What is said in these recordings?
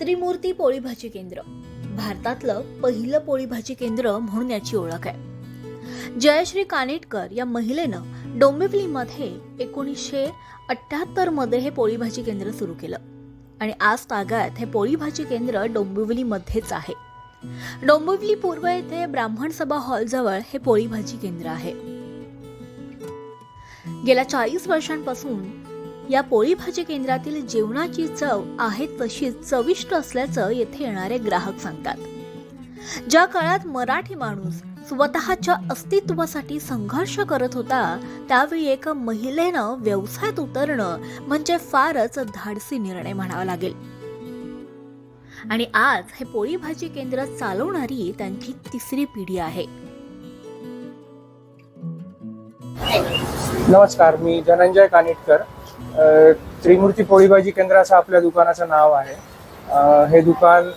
त्रिमूर्ती पोळी भाजी केंद्र. भारतातलं पहिलं पोळी भाजी केंद्र म्हणून याची ओळख आहे. जयश्री कानेटकर या महिलेनं डोंबिवलीमध्ये एकोणीसशे अठ्ठ्याहत्तरमध्ये हे पोळी भाजी केंद्र सुरू केलं. आणि आज तागायत हे पोळी भाजी केंद्र डोंबिवलीमध्येच आहे. डोंबिवली पूर्व येथे ब्राह्मण सभा हॉलजवळ हे पोळी भाजी केंद्र आहे. गेल्या चाळीस वर्षांपासून या पोळी भाजी केंद्रातील जेवणाची चव आहे तशीच चविष्ट असल्याचं येथे येणारे ग्राहक सांगतात. ज्या काळात मराठी माणूस स्वतःच्या अस्तित्वासाठी संघर्ष करत होता त्यावेळी एका महिलेनं व्यवसायात उतरणं म्हणजे फारच धाडसी निर्णय म्हणावा लागेल. आणि आज हे पोळी भाजी केंद्र चालवणारी त्यांची तिसरी पिढी आहे. नमस्कार मी धनंजय कानिटकर. त्रिमूर्ती पोळीबाजी केंद्र असं आपल्या दुकानाचं नाव आहे. हे दुकान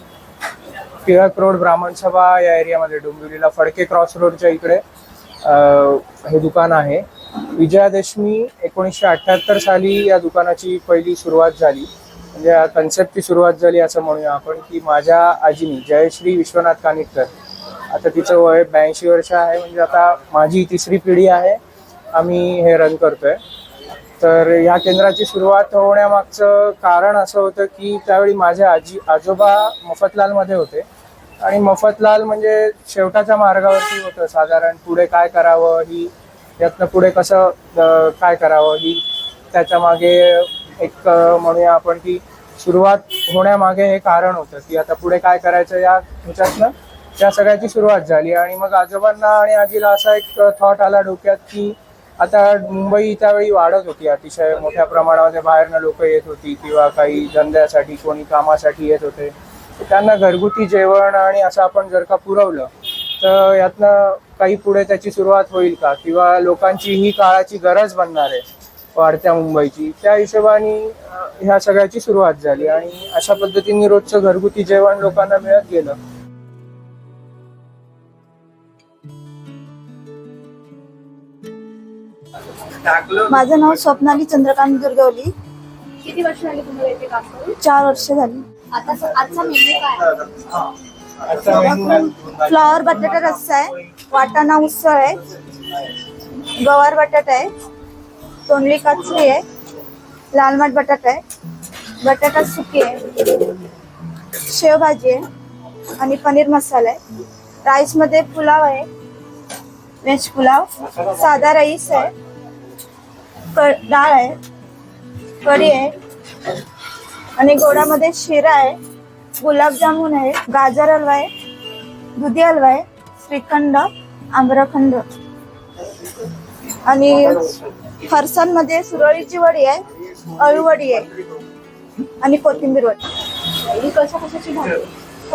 टिळक रोड ब्राह्मण सभा या एरियामध्ये डोंबिवलीला फडके क्रॉस रोडच्या इकडे हे दुकान आहे. विजयादशमी एकोणीसशे अठ्ठ्याहत्तर साली या दुकानाची पहिली सुरुवात झाली. म्हणजे या कन्सेप्टची सुरुवात झाली असं म्हणूया आपण की माझ्या आजीनी जयश्री विश्वनाथ कानिटकर आता तिचं वय ब्याऐंशी वर्ष आहे म्हणजे आता माझी तिसरी पिढी आहे. आम्ही हे रन करतोय. तर या केंद्राची सुरुवात होण्यामागचं कारण असं होतं की त्यावेळी माझे आजी आजोबा मफतलालमध्ये होते. आणि मफतलाल म्हणजे शेवटाच्या मार्गावरती होतं साधारण पुढे काय करावं ही यातनं पुढे कसं काय करावं ही त्याच्यामागे एक म्हणूया आपण की सुरुवात होण्यामागे हे कारण होतं की आता पुढे काय करायचं या ह्याच्यातनं त्या सगळ्याची सुरुवात झाली. आणि मग आजोबांना आणि आजीला असा एक थॉट आला डोक्यात की आता मुंबई त्यावेळी वाढत होती. अतिशय मोठ्या प्रमाणामध्ये बाहेरनं लोक येत होती किंवा काही धंद्यासाठी कोणी कामासाठी येत होते. त्यांना घरगुती जेवण आणि असं आपण जर का पुरवलं तर यातनं काही पुढे त्याची सुरुवात होईल का? किंवा लोकांची ही काळाची गरज बनणार आहे वाढत्या मुंबईची? त्या हिशोबाने ह्या सगळ्याची सुरुवात झाली आणि अशा पद्धतीने रोजचं घरगुती जेवण लोकांना मिळत गेलं. माझं नाव स्वप्नाली चंद्रकांत दुर्गवली. किती वर्ष झाली तुम्हाला इथे काम करून? चार वर्ष झाली. आता आजचा मेन्यू काय? आहे? फ्लॉवर बटाटा रस्सा आहे वाटाणा उसळ आहे गवार बटाटा आहे तोंडली कचरी आहे लाल माठ बटाटा आहे बटाटा सुकी आहे शेवभाजी आहे आणि पनीर मसाला आहे. राईसमध्ये पुलाव आहे व्हेज पुलाव साधा राईस आहे क- डाळ आहे कढी आहे आणि गोडामध्ये शिरा आहे गुलाबजामुन आहे गाजर हलवा आहे दुधी हलवा आहे श्रीखंड आम्रखंड. आणि फरसाणमध्ये सुरळीची वडी आहे अळूवडी आहे आणि कोथिंबीर वडी. कशा कशाची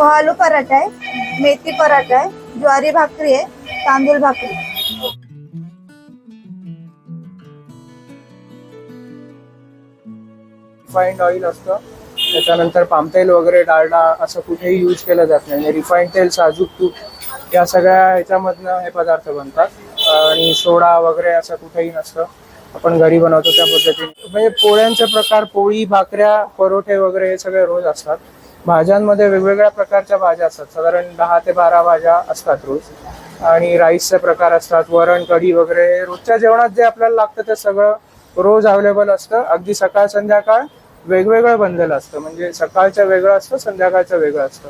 आलू पराठा आहे मेथी पराठा आहे ज्वारी भाकरी आहे तांदूळ भाकरी. रिफाईंड ऑइल असतं. त्याच्यानंतर पामतेल वगैरे डालडा असं कुठेही यूज केलं जात नाही. रिफाईंड तेल साजूक तूप या सगळ्या ह्याच्यामधनं हे पदार्थ बनतात. आणि सोडा वगैरे असं कुठेही नसतं. आपण घरी बनवतो त्या पद्धतीने. म्हणजे पोळ्यांचे प्रकार पोळी भाकऱ्या परोठे वगैरे हे सगळे रोज असतात. भाज्यांमध्ये वेगवेगळ्या प्रकारच्या भाज्या असतात. साधारण दहा ते बारा भाज्या असतात रोज. आणि राईसचे प्रकार असतात. वरण कढी वगैरे. रोजच्या जेवणात जे आपल्याला लागतं ते सगळं रोज अवेलेबल असतं. अगदी सकाळ संध्याकाळ वेगवेगळं बनलेलं असतं. म्हणजे सकाळचं वेगळं असतं संध्याकाळचं वेगळं असतं.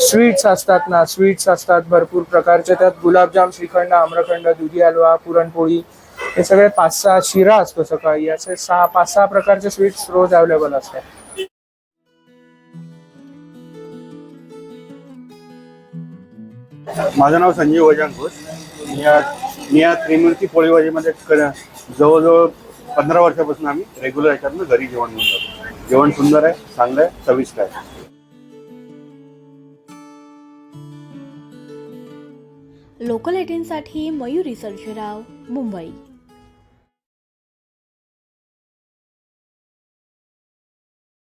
स्वीट्स असतात ना स्वीट्स असतात भरपूर प्रकारचे. त्यात गुलाबजाम श्रीखंड आम्रखंड दुधी हलवा पुरणपोळी हे सगळे पाच सहा शिरा असतो सकाळी. असे सहा पाच सहा प्रकारचे स्वीट्स रोज अवेलेबल असतात. माझं नाव संजीव वजान घोष. मी या मी या त्रिमूर्ती पोळीभाजीमध्ये क- जवळजवळ पंधरा वर्षापासून आम्ही रेग्युलर याच्यातनं घरी जेवण घेऊन जातो. जेवण सुंदर आहे चांगलं आहे चविष्ट आहे. लोकल एटीनसाठी मयुरी सर्जेराव मुंबई.